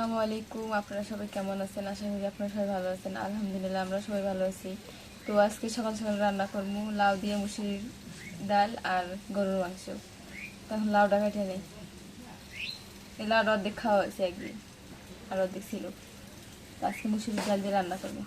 আসসালামু আলাইকুম। আপনারা সবাই কেমন আছেন? আশা করি আপনারা সবাই ভালো আছেন। আলহামদুলিল্লাহ, আমরা সবাই ভালো আছি। তো আজকে সকাল সকাল রান্না করব লাউ দিয়ে মুসুরির ডাল আর গরুর মাংস। তখন লাউটা কেটে নেই। এই লাউটা অর্ধেক খাওয়া হয়েছে একদিন, আর অর্ধেক ছিল। আজকে মুসুরির ডাল দিয়ে রান্না করব।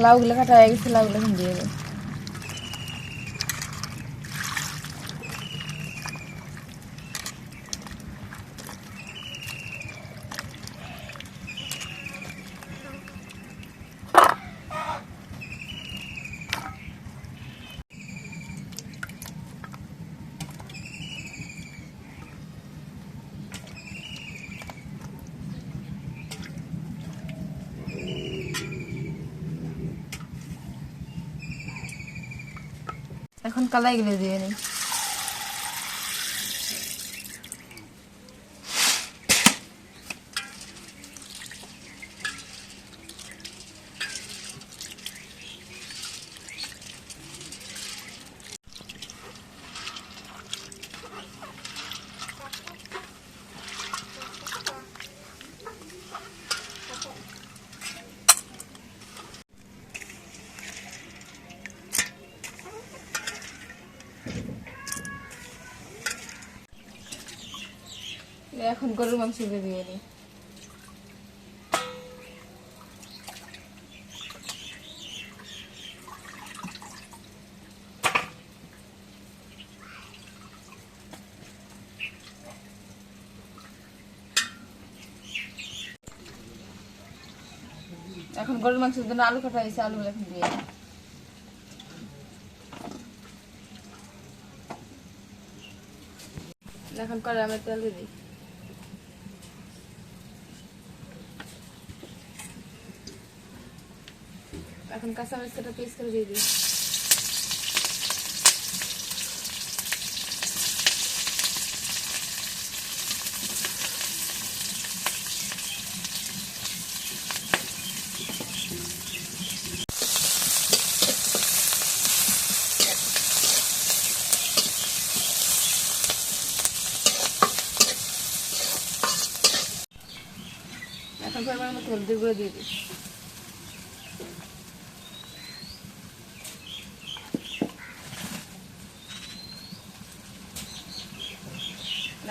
লাউগুলো কাটা হয়ে গেছে লাউগুলো এখন দিয়ে দেবো এখন কালাইগুলো দিয়ে নিই এখন গরুর মাংস দিয়ে নিই এখন গরুর মাংসের জন্য আলু কাটা হয়েছে আলুগুলো এখন দিয়ে এখন করে আমি তেল দিই। এখন কাঁচা মরিচটা পেস্ট করে দিয়ে দিই। এখন পরিমাণ মতো হলদি গুঁড়ো দিয়ে দিই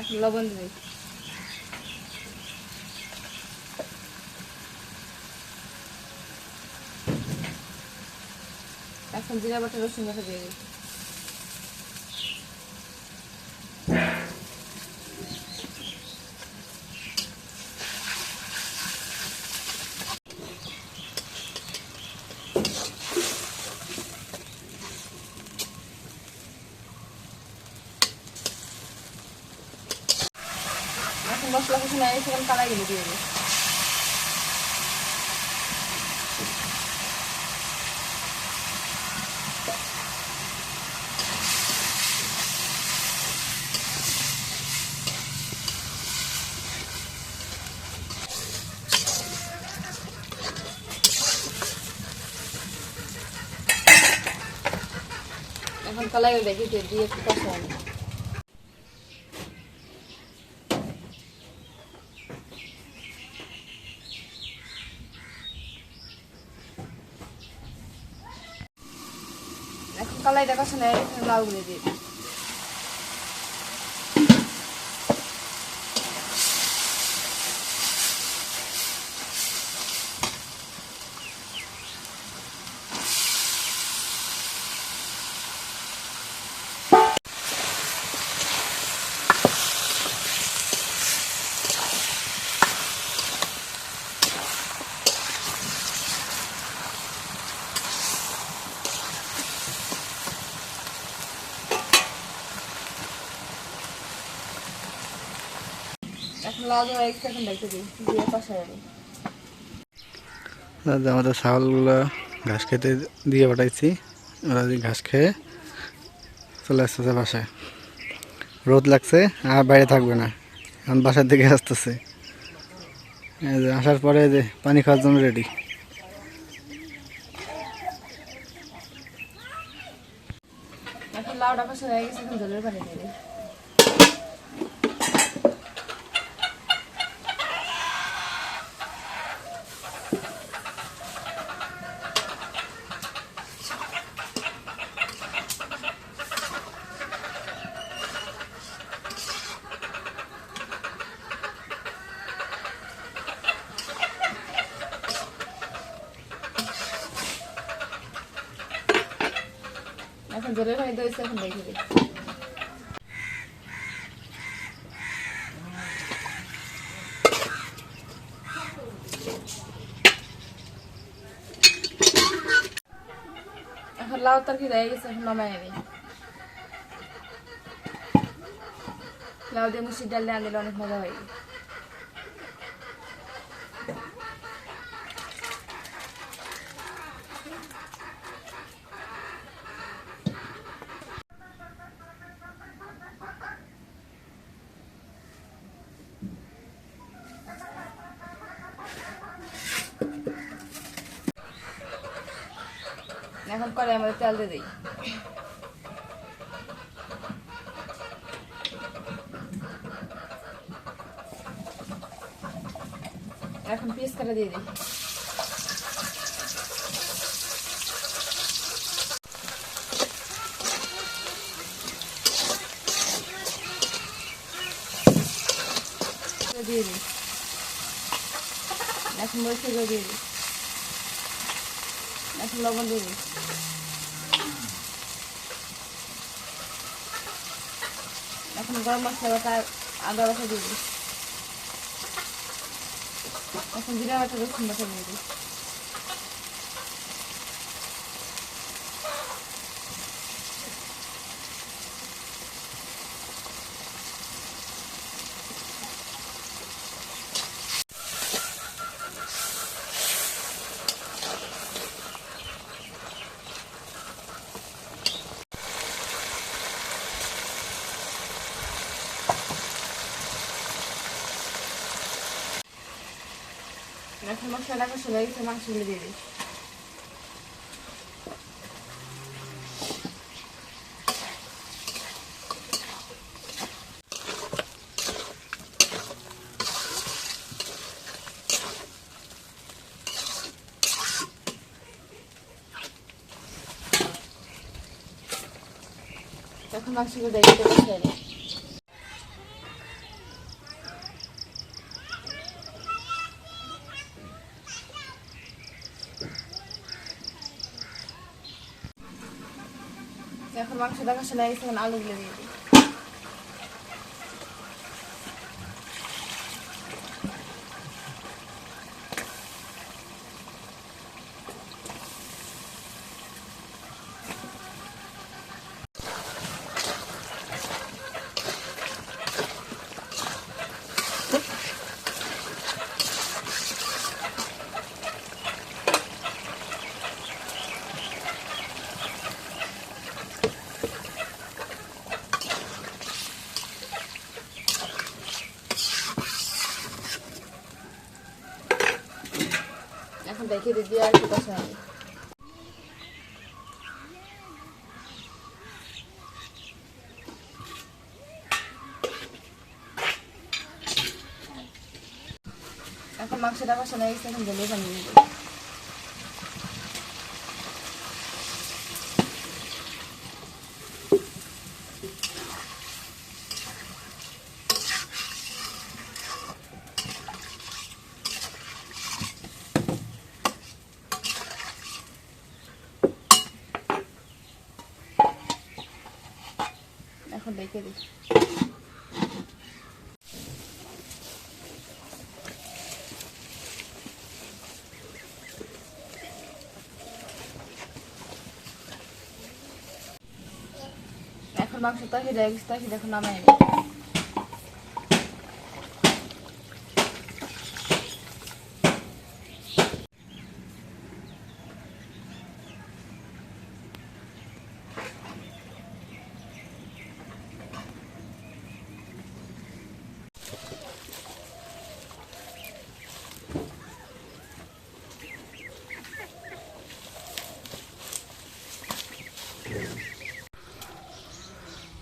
এখন লবণ দেবে। এখন জিরা বাটা রসুন বাটা দিয়ে দিই মশলা কিছু নাই সেখানে কালাই গেলে দিয়ে দিই। এখন কালাই দেখি দিয়ে কালাইটা কষানো হয়ে গেছে লাউগুলো দিয়ে দিই এখন লাউ দেওয়া এক সেকেন্ড রেখে দিই দিয়ে কষা যাবে দাদা আমাদের ছাগলগুলো ঘাস খেতে দিয়ে পাঠাইছি। ওরা যে ঘাস খেয়ে চলে আসতেছে বাসায়। রোদ লাগছে আর বাইরে থাকবে না। এখন বাসার দিকে আসতেছে। আসার পরে যে পানি খাওয়ার জন্য রেডি লাউটা কষা হয়ে গেছে জলের পানি জলের পানি দিয়েছে এখন রেখে দিই। এখন লাউ তরকারি হয়ে গেছে, এখন নামাই দিই লাউ দিয়ে মুসির ডাল দিয়ে আনলে অনেক মজা হয় এখন দিয়ে দিই। এখন পিস কাটা দিয়ে দিই। দিয়ে দিই। এখন মরিচ দিয়ে দিই। এখন লবণ দিয়ে দিই এখন গরম মশলা বাটা আদা বাটা দিয়ে দিই এখন জিরা বাটা রসুন বাটা দিয়ে দিই এখন মশলাটা কষে হয়ে গেছে মাংসগুলো দিয়ে দিই এখন মাংসগুলো দিয়ে দিতে বসে দিই এখন মাংসটা কষা হয়ে গেছে এখন আলুগুলো দিয়ে দিই দিয়ে আর কি কষা হবে এখন মাংসটা কষানো হয়ে গেছে, এখন জলে পানি দিয়ে দিই। ডেকে দিই। এখন মাংস তরকারি দেয় তরকারি দেখো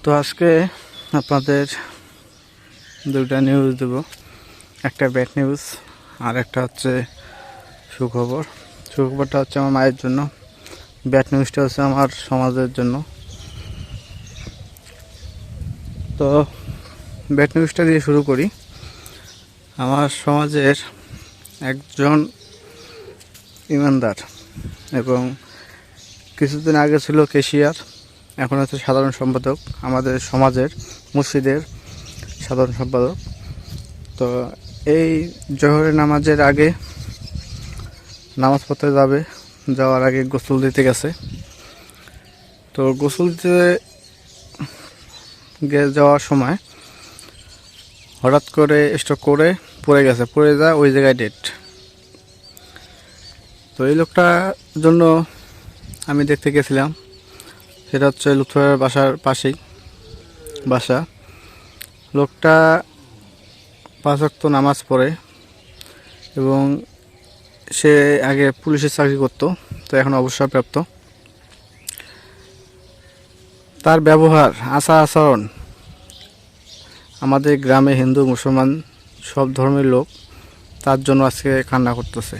তো আজকে আপনাদের দুটা নিউজ দেব। একটা ব্যাড নিউজ আর একটা হচ্ছে সুখবর। সুখবরটা হচ্ছে আমার মায়ের জন্য। ব্যাড নিউজটা হচ্ছে আমার সমাজের জন্য। তো ব্যাড নিউজটা দিয়ে শুরু করি। আমার সমাজের একজন ইমানদার এবং কিছুদিন আগে ছিল কেশিয়ার। এখন হচ্ছে সাধারণ সম্পাদক, আমাদের সমাজের মসজিদের সাধারণ সম্পাদক। তো এই জহরের নামাজের আগে নামাজ পড়তে যাবে, যাওয়ার আগে গোসল দিতে গেছে। তো গোসল দিতে যাওয়ার সময় হঠাৎ করে স্ট্রোক করে পড়ে গেছে, পড়ে যায় ওই জায়গায় ডেট। তো এই লোকটার জন্য আমি দেখতে গেছিলাম। সেটা হচ্ছে লুৎফরের বাসার পাশেই বাসা। লোকটা পাঁচ ওয়াক্ত নামাজ পড়ে এবং সে আগে পুলিশের চাকরি করতো, তো এখন অবসরপ্রাপ্ত। তার ব্যবহার, আচার আচরণ, আমাদের গ্রামে হিন্দু, মুসলমান সব ধর্মের লোক তার জন্য আজকে কান্না করতেছে।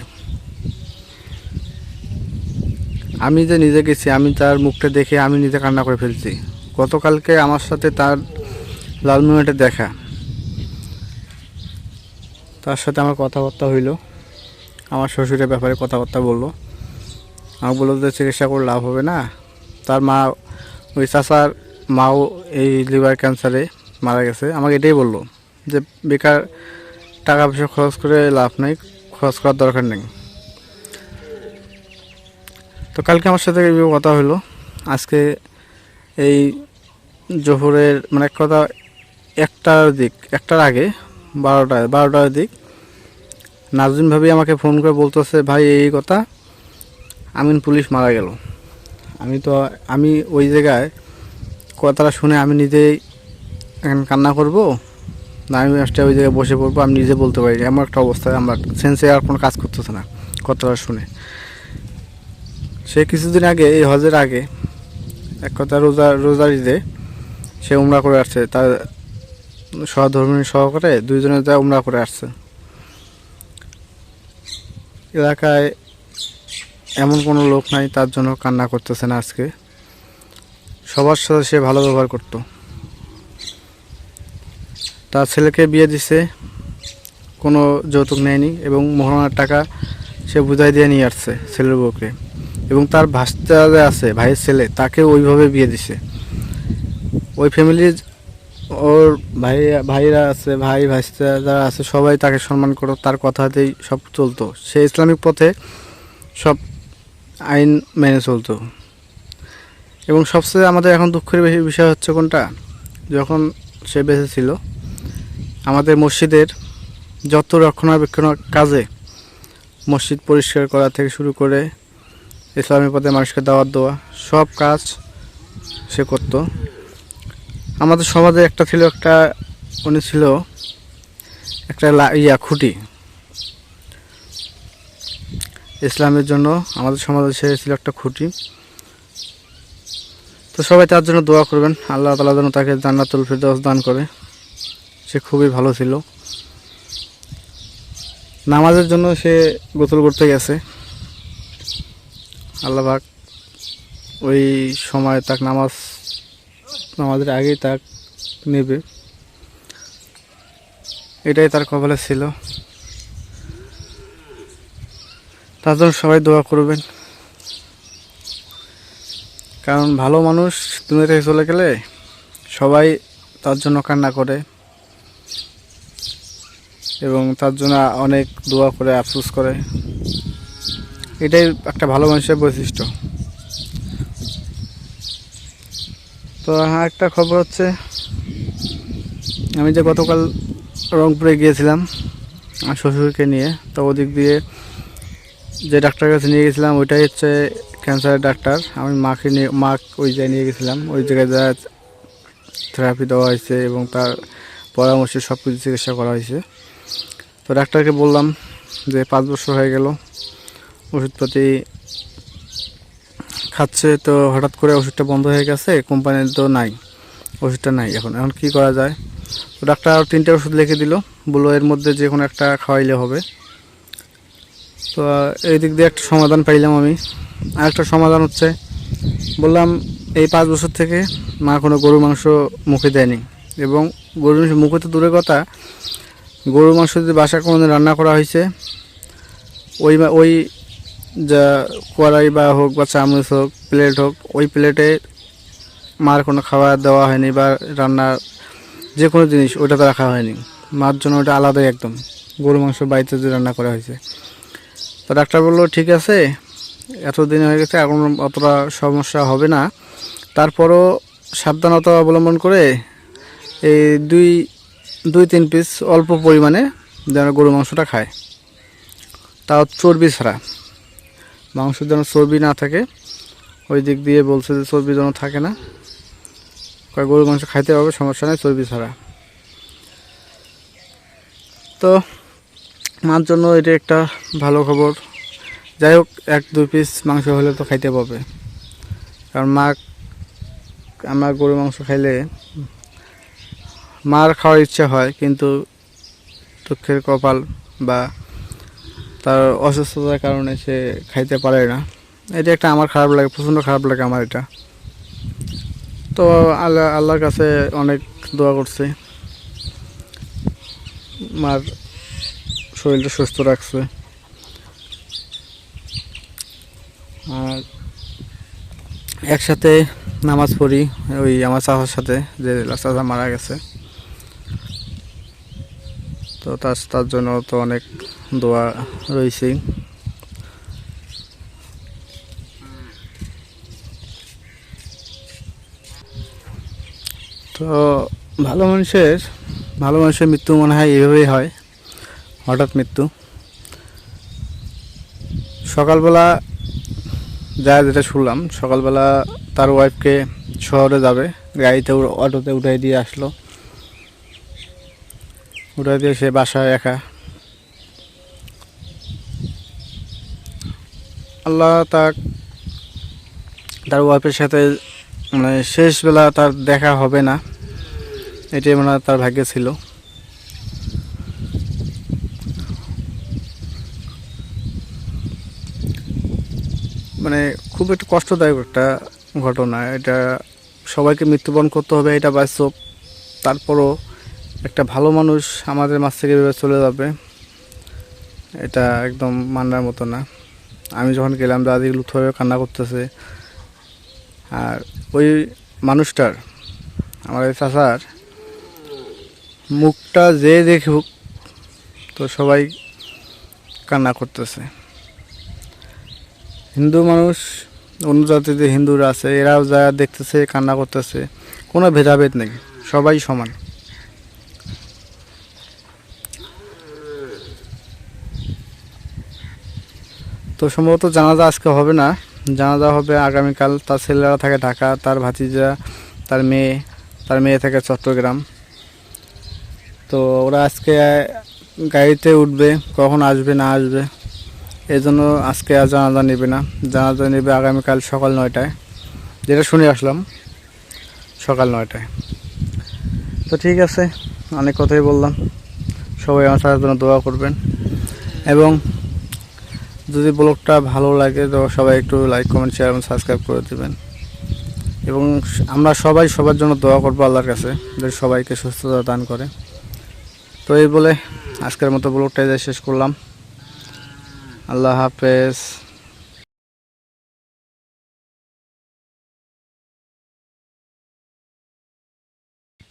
আমি যে নিজে গেছি, আমি তার মুখটা দেখে আমি নিজে কান্না করে ফেলছি। গতকালকে আমার সাথে তার লালমিনেটে দেখা। তার সাথে আমার কথাবার্তা হইল। আমার শ্বশুরের ব্যাপারে কথাবার্তা বলল। আমাকে বলল যে চিকিৎসা করে লাভ হবে না। তার মা, ওই চাষার মাও এই লিভার ক্যান্সারে মারা গেছে। আমাকে এটাই বলল যে, বেকার টাকা পয়সা খরচ করে লাভ নেই, খরচ করার দরকার নেই। তো কালকে আমার সাথে এইভাবে কথা হলো। আজকে এই জোহরের মানে এক কথা, একটার দিক, একটার আগে বারোটায় বারোটার দিক। নাজরিন ভাবি আমাকে ফোন করে বলতেছে, ভাই, এই কথা, আমিন পুলিশ মারা গেল। আমি তো, আমি ওই জায়গায় কথাটা শুনে আমি নিজেই এখন কান্না করব, না আমি একটা ওই জায়গায় বসে পড়ব, আমি নিজে বলতে পারি। এমন একটা অবস্থায় আমার সেন্সে আর কোনো কাজ করতেছে না, কথাটা শুনে। সে কিছুদিন আগে, এই হজের আগে, এক কথা রোজা রোজারিতে সে উমরা করে আসছে। তার সহধর্মিনী সহকারে দুইজনে যা উমরা করে আসছে। এলাকায় এমন কোনো লোক নাই, তার জন্য কান্না করতেছে না আজকে। সবার সাথে সে ভালো ব্যবহার করতো। তার ছেলেকে বিয়ে দিছে, কোনো যৌতুক নেয়নি এবং মোহরানার টাকা সে বুঝাই দিয়ে নিয়ে আসছে ছেলের বউকে। এবং তার ভাস্তা আছে, ভাইয়ের ছেলে, তাকে ওইভাবে বিয়ে দিছে। ওই ফ্যামিলির ওর ভাই, ভাইরা আছে, ভাই ভাইস্তা যারা আছে, সবাই তাকে সম্মান করো, তার কথাতেই সব চলতো। সে ইসলামিক পথে সব আইন মেনে চলতো। এবং সবচেয়ে আমাদের এখন দুঃখের বেশি বিষয় হচ্ছে কোনটা? যখন সে বেঁচে ছিল, আমাদের মসজিদের যত রক্ষণাবেক্ষণ কাজে মসজিদ পরিষ্কার করা থেকে শুরু করে ইসলামী পথে মানুষকে দাওয়াত দেওয়া, সব কাজ সে করতো। আমাদের সমাজে একটা ছিল একটা, উনি ছিল একটা ইয়া, খুঁটি। ইসলামের জন্য আমাদের সমাজে সে ছিল একটা খুঁটি। তো সবাই তার জন্য দোয়া করবেন। আল্লাহ তালা যেন তাকে জান্নাতুল ফিরদৌস দান করে। সে খুবই ভালো ছিল। নামাজের জন্য সে গোসল করতে গেছে। আল্লাহবাক ওই সময় তাক নামাজ, নামাজের আগেই তাক নেবে। এটাই তার কপালে ছিল। তার জন্য সবাই দোয়া করবেন। কারণ ভালো মানুষ দুনিয়া থেকে চলে গেলে সবাই তার জন্য কান্না করে এবং তার জন্য অনেক দোয়া করে, আফসোস করে। এটাই একটা ভালো মানুষের বৈশিষ্ট্য। তো হ্যাঁ একটা খবর হচ্ছে, আমি যে গতকাল রংপুরে গিয়েছিলাম আমার শ্বশুরকে নিয়ে, তো ওদিক দিয়ে যে ডাক্তারের কাছে নিয়ে গেছিলাম ওইটাই হচ্ছে ক্যান্সারের ডাক্তার। আমি মাকে নিয়ে, মা ওই জায়গায় নিয়ে গেছিলাম ওই জায়গায় যা থেরাপি দেওয়া হয়েছে এবং তার পরামর্শে সব কিছু চিকিৎসা করা হয়েছে। তো ডাক্তারকে বললাম যে পাঁচ বছর হয়ে গেল ওষুধপাতি খাচ্ছে, তো হঠাৎ করে ওষুধটা বন্ধ হয়ে গেছে, কোম্পানির তো নাই, ওষুধটা নাই এখন। এখন কী করা যায়? তো ডাক্তার তিনটে ওষুধ লিখে দিল, বলল এর মধ্যে যে কোনো একটা খাওয়াইলে হবে। তো এই দিক দিয়ে একটা সমাধান পাইলাম আমি। আর একটা সমাধান হচ্ছে, বললাম এই পাঁচ বছর থেকে মা কোনো গরু মাংস মুখে দেয়নি। এবং গরুর মাংস, মুখে তো দূরের কথা, গরুর মাংস যদি বাসায় কোনো রান্না করা হয়েছে, ওই ওই যা কড়াই বা হোক বা চামচ হোক প্লেট হোক, ওই প্লেটে মার কোনো খাবার দেওয়া হয়নি বা রান্নার যে কোনো জিনিস ওটাতে রাখা হয়নি। মার জন্য ওটা আলাদাই একদম। গরু মাংস বাড়িতে যে রান্না করা হয়েছে। তো ডাক্তার বলল, ঠিক আছে, এতদিন হয়ে গেছে, এখন অতটা সমস্যা হবে না। তারপরও সাবধানতা অবলম্বন করে এই দুই দুই, তিন পিস অল্প পরিমাণে যেন গরু মাংসটা খায়। তাও চর্বি ছাড়া। মাংস যেন চর্বি না থাকে, ওই দিক দিয়ে বলছে যে চর্বি যেন থাকে না। কয় গরু মাংস খাইতে হবে, সমস্যা নেই, চর্বি ছাড়া। তো, মার জন্য এটা একটা ভালো খবর। যাই হোক, এক দুই পিস মাংস হলে তো খাইতে পাবে কারণ মা, আমার গরু মাংস খাইলে মার খাওয়ার ইচ্ছা হয়, কিন্তু দুঃখের কপাল বা তার অসুস্থতার কারণে সে খাইতে পারে না। এটা একটা আমার খারাপ লাগে, প্রচণ্ড খারাপ লাগে আমার এটা। তো আল্লাহ, আল্লাহর কাছে অনেক দোয়া করছে। মার শরীরটা সুস্থ রাখছে। আর একসাথে নামাজ পড়ি, ওই আমার চাচার সাথে, যে চাচা মারা গেছে। তো তার তার জন্য তো অনেক দোয়া রয়েছেই তো ভালো মানুষের ভালো মানুষের মৃত্যু মনে হয় এইভাবেই হয়, হঠাৎ মৃত্যু। সকালবেলা যা যেটা শুনলাম, সকালবেলা তার ওয়াইফকে শহরে যাবে, গাড়িতে অটোতে উঠাই দিয়ে আসলো। উঠাই দিয়ে সে বাসায় একা আল্লাহ তাক তার ওয়াইফের সাথে মানে শেষ বেলা তার দেখা হবে না। এটাই মনে তার ভাগ্যে ছিল। মানে খুব একটু কষ্টদায়ক একটা ঘটনা। এটা সবাইকে মৃত্যুবরণ করতে হবে, এটা বাস্তব। তারপরও একটা ভালো মানুষ আমাদের মাছ থেকে চলে যাবে, এটা একদম মানার মতো না। আমি যখন গেলাম, দাদি লুথভাবে কান্না করতেছে। আর ওই মানুষটার, আমার এই চাচার, মুখটা যে দেখুক, তো সবাই কান্না করতেছে। হিন্দু মানুষ, অন্য জাতিতে হিন্দুরা আছে, এরাও যা দেখতেছে, কান্না করতেছে, কোনো ভেদাভেদ নেই, সবাই সমান। তো সম্ভবত জানাজা আজকে হবে না। জানাজা হবে আগামীকাল। তার ছেলেরা থাকে ঢাকা, তার ভাতিজা, তার মেয়ে তার মেয়ে থাকে চট্টগ্রাম। তো ওরা আজকে গাড়িতে উঠবে, কখন আসবে, না আসবে এই জন্য আজকে আর জানাজা নেবে না। জানাজা নেবে আগামীকাল সকাল নয়টায়। যেটা শুনে আসলাম, সকাল নয়টায়। তো ঠিক আছে, অনেক কথাই বললাম। সবাই আমার সাথে দোয়া করবেন। এবং যদি ব্লগটা ভালো লাগে, তো সবাই একটু লাইক কমেন্ট শেয়ার এবং সাবস্ক্রাইব করে দেবেন। এবং আমরা সবাই সবার জন্য দোয়া করব আল্লাহর কাছে, যে সবাইকে সুস্থতা দান করে। তো এই বলে আজকের মতো ব্লগটা শেষ করলাম। আল্লাহ হাফেজ।